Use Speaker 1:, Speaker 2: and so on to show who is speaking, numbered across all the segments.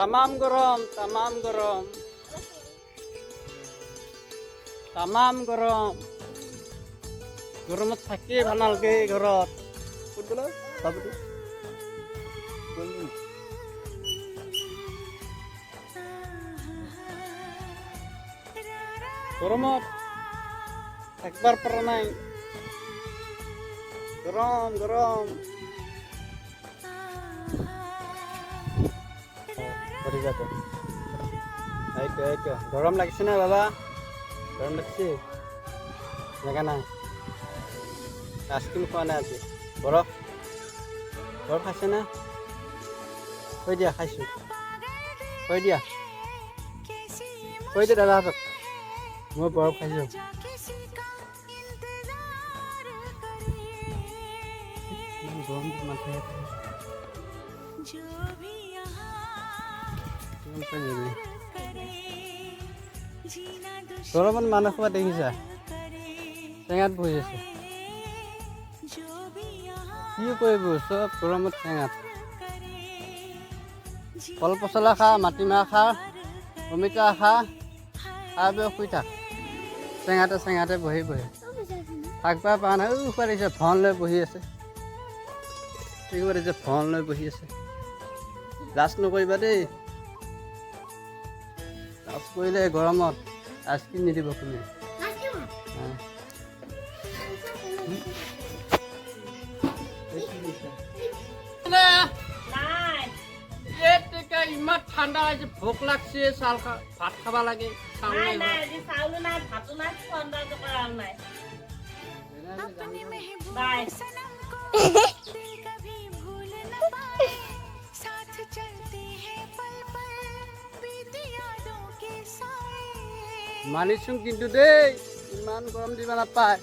Speaker 1: তামাম গরম তামাম গরম। তামাম গৰম গৰমত থাকিয়ে ভালো নালাগে ঘৰত? গৰমত একবাৰ পৰা নাই। গৰম গৰম। যাব এইটো এইটো গৰম লাগিছে না বাবা? গৰম লাগছে? লাগা নাই। আইচক্ৰীম খোৱা নাই আজি বৰফ বৰফ খাইছে না? কৈ দিয়া খাইছোঁ? কৈ দিয়া? কৈ দিয়া দাদাহঁতক মই বৰফ খাইছোঁ। গৰম মাথা যাবি মানুহ খোৱা দেখিছা? টেঙাত বহি আছে। কি কৰিব? চব গৰমত টেঙাত। কল পচলা খা, মাটিমাহ খা, অমিতা খা, খাই বৈ শুই থাক। চেঙাতে চেঙাতে বহি বহি। পাই পোৱা নাই উপায় দিছে ফোন লৈ বহি আছে। ঠিক দিছে ফোন লৈ বহি আছে। লাজ নকৰিবা দেই। কৰিলে গৰমত আইচক্ৰীম নিদিব কোনে। ইমান ঠাণ্ডা লাগিছে ভোক লাগছে চাল খা ভাত খাব লাগে চাউল
Speaker 2: নাই ভাতো নাই ঠাণ্ডা কৰাও নাই।
Speaker 1: মানিসুম কিন্তু দেই ইমান গরম দিব নাপায়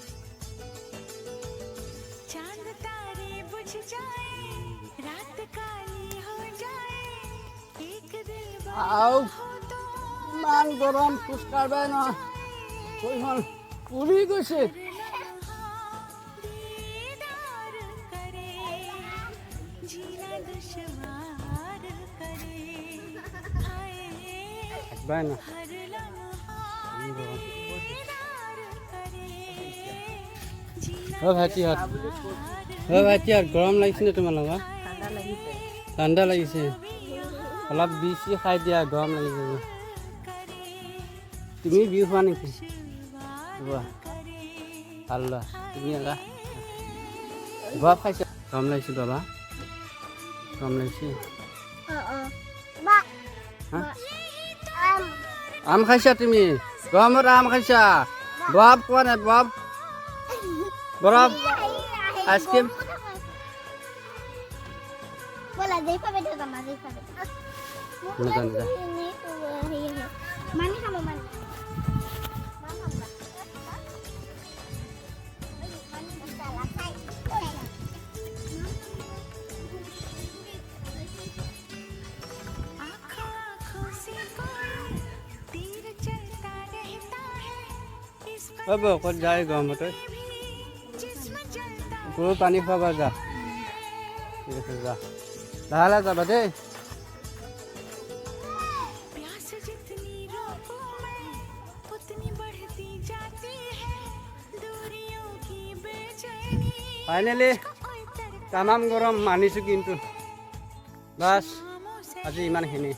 Speaker 1: আও ইমান গরম পুষ্কার বেন কইহল পুরি গৈছে।
Speaker 3: বেনা जीना
Speaker 1: অ' ভাইটিহঁত অ' ভাইটিহঁত গৰম লাগিছে নে তোমালোকৰ?
Speaker 2: ঠাণ্ডা লাগিছে।
Speaker 1: অলপ বিহ চিহ খাই দিয়া, গৰম লাগিছে। তুমি বিহ খোৱা নেকি? লোৱা ভালো লোৱা। তুমি একা বৰফ খাইছা? গৰম লাগিছে বাবা। গৰম লাগিছে? আম খাইছা তুমি? গৰমত আম খাইছা? বৰফ খোৱা নাই বৰফ
Speaker 4: Wala, day pa ba
Speaker 1: পুরো পানি খাবার যা। ঠিক আছে যা ঢালা যাবা
Speaker 3: দে
Speaker 1: ফাইনেলি তামাম গরম মানিছোঁ কিন্তু
Speaker 3: বাস
Speaker 1: আজি ইমানখিনি